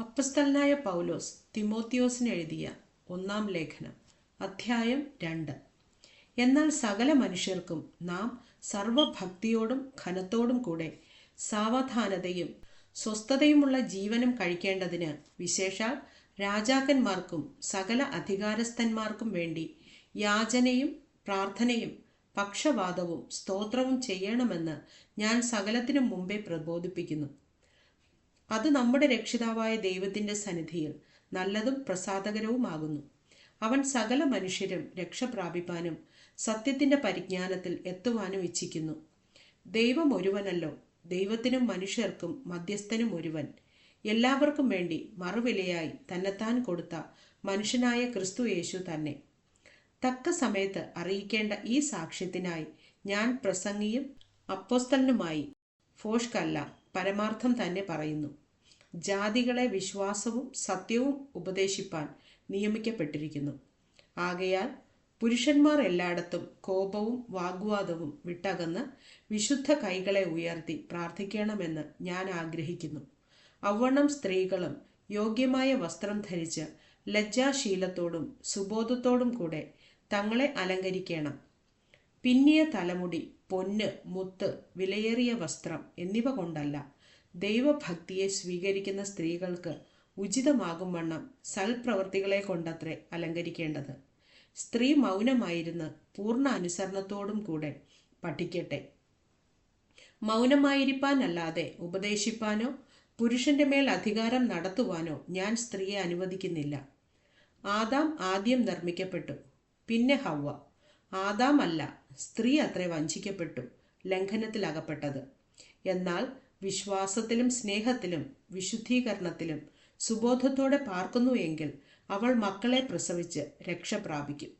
അപ്പസ്തലനായ പൗലോസ് തിമോത്തിയോസിന് എഴുതിയ ഒന്നാം ലേഖനം അധ്യായം രണ്ട്. എന്നാൽ സകല മനുഷ്യർക്കും നാം സർവഭക്തിയോടും ഘനത്തോടും കൂടെ സാവധാനതയും സ്വസ്ഥതയുമുള്ള ജീവനം കഴിക്കേണ്ടതിന് വിശേഷാൽ രാജാക്കന്മാർക്കും സകല അധികാരസ്ഥന്മാർക്കും വേണ്ടി യാചനയും പ്രാർത്ഥനയും പക്ഷവാദവും സ്തോത്രവും ചെയ്യണമെന്ന് ഞാൻ സകലത്തിനും മുമ്പേ പ്രബോധിപ്പിക്കുന്നു. അത് നമ്മുടെ രക്ഷിതാവായ ദൈവത്തിന്റെ സന്നിധിയിൽ നല്ലതും പ്രസാദകരവുമാകുന്നു. അവൻ സകല മനുഷ്യരും രക്ഷ പ്രാപിപ്പാനും സത്യത്തിന്റെ പരിജ്ഞാനത്തിൽ എത്തുവാനും ഇച്ഛിക്കുന്നു. ദൈവം ഒരുവനല്ലോ. ദൈവത്തിനും മനുഷ്യർക്കും മധ്യസ്ഥനും ഒരുവൻ. എല്ലാവർക്കും വേണ്ടി മറുവിലയായി തന്നെത്താൻ കൊടുത്ത മനുഷ്യനായ ക്രിസ്തു യേശു തന്നെ. തക്ക സമയത്ത് അറിയിക്കേണ്ട ഈ സാക്ഷ്യത്തിനായി ഞാൻ പ്രസംഗിയും അപ്പോസ്തലനുമായി ഫോഷ്കല്ല പരമാർത്ഥം തന്നെ പറയുന്നു. ജാതികളെ വിശ്വാസവും സത്യവും ഉപദേശിപ്പാൻ നിയമിക്കപ്പെട്ടിരിക്കുന്നു. ആകയാൽ പുരുഷന്മാർ എല്ലായിടത്തും കോപവും വാഗ്വാദവും വിട്ടകന്ന് വിശുദ്ധ കൈകളെ ഉയർത്തി പ്രാർത്ഥിക്കണമെന്ന് ഞാൻ ആഗ്രഹിക്കുന്നു. അവണ്ണം സ്ത്രീകളും യോഗ്യമായ വസ്ത്രം ധരിച്ച് ലജ്ജാശീലത്തോടും സുബോധത്തോടും കൂടെ തങ്ങളെ അലങ്കരിക്കണം. പിന്നിയ തലമുടി പൊന്ന് മുത്ത് വിലയേറിയ വസ്ത്രം എന്നിവ കൊണ്ടല്ല ദൈവഭക്തിയെ സ്വീകരിക്കുന്ന സ്ത്രീകൾക്ക് ഉചിതമാകും വണ്ണം സൽപ്രവർത്തികളെ കൊണ്ടത്രേ അലങ്കരിക്കേണ്ടത്. സ്ത്രീ മൗനമായിരുന്ന് പൂർണ അനുസരണത്തോടും കൂടെ പഠിക്കട്ടെ. മൗനമായിരിക്കാനല്ലാതെ ഉപദേശിപ്പാനോ പുരുഷന്റെ മേൽ അധികാരം നടത്തുവാനോ ഞാൻ സ്ത്രീയെ അനുവദിക്കുന്നില്ല. ആദാം ആദ്യം നിർമ്മിക്കപ്പെട്ടു പിന്നെ ഹവ്വ. ആദാമല്ല സ്ത്രീ അത്ര വഞ്ചിക്കപ്പെട്ടു ലംഘനത്തിലകപ്പെട്ടത്. എന്നാൽ വിശ്വാസത്തിലും സ്നേഹത്തിലും വിശുദ്ധീകരണത്തിലും സുബോധത്തോടെ പാർക്കുന്നു എങ്കിൽ അവൾ മക്കളെ പ്രസവിച്ച് രക്ഷ പ്രാപിക്കും